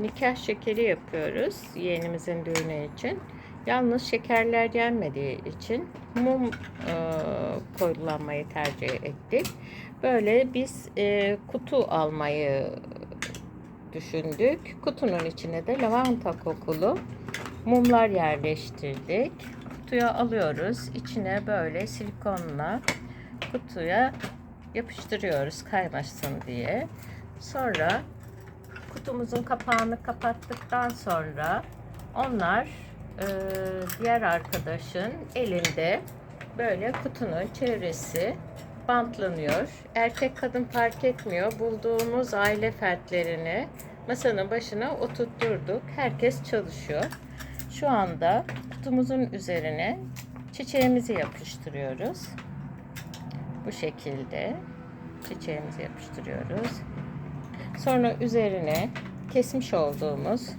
nikah şekeri yapıyoruz yeğenimizin düğünü için. Yalnız şekerler yenmediği için mum e, kullanmayı tercih ettik. Böyle biz e, kutu almayı düşündük. Kutunun içine de lavanta kokulu mumlar yerleştirdik. Kutuya alıyoruz. İçine böyle silikonla kutuya yapıştırıyoruz kaymasın diye. Sonra kutumuzun kapağını kapattıktan sonra onlar e, diğer arkadaşın elinde böyle kutunun çevresi bantlanıyor. Erkek kadın fark etmiyor. Bulduğumuz aile fertlerini masanın başına oturtturduk. Herkes çalışıyor. Şu anda kutumuzun üzerine çiçeğimizi yapıştırıyoruz. Bu şekilde çiçeğimizi yapıştırıyoruz. Sonra üzerine kesmiş olduğumuz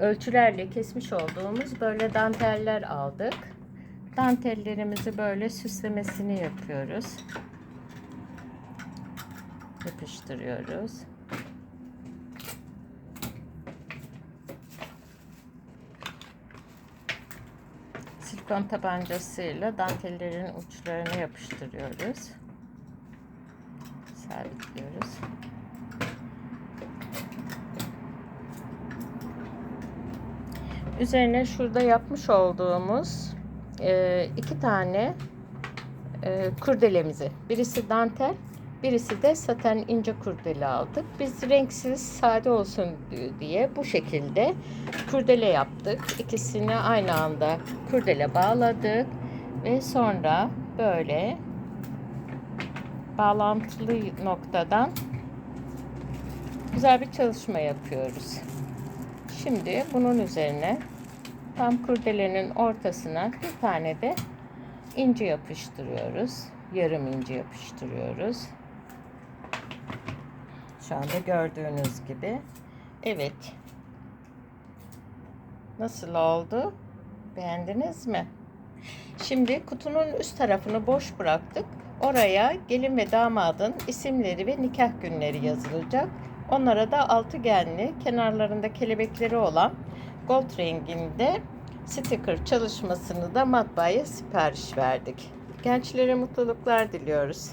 ölçülerle kesmiş olduğumuz böyle danteller aldık. Dantellerimizi böyle süslemesini yapıyoruz. Yapıştırıyoruz. Silikon tabancasıyla dantellerin uçlarını yapıştırıyoruz. Sabitliyoruz. Üzerine şurada yapmış olduğumuz e, iki tane e, kurdelemizi. Birisi dantel, birisi de saten ince kurdele aldık. Biz renksiz, sade olsun diye bu şekilde kurdele yaptık. İkisini aynı anda kurdele bağladık ve sonra böyle bağlantılı noktadan güzel bir çalışma yapıyoruz. Şimdi bunun üzerine tam kurdelenin ortasına bir tane de inci yapıştırıyoruz. Yarım inci yapıştırıyoruz. Şu anda gördüğünüz gibi. Evet. Nasıl oldu? Beğendiniz mi? Şimdi kutunun üst tarafını boş bıraktık. Oraya gelin ve damadın isimleri ve nikah günleri yazılacak. Onlara da altıgenli kenarlarında kelebekleri olan gold renginde sticker çalışmasını da matbaaya sipariş verdik. Gençlere mutluluklar diliyoruz.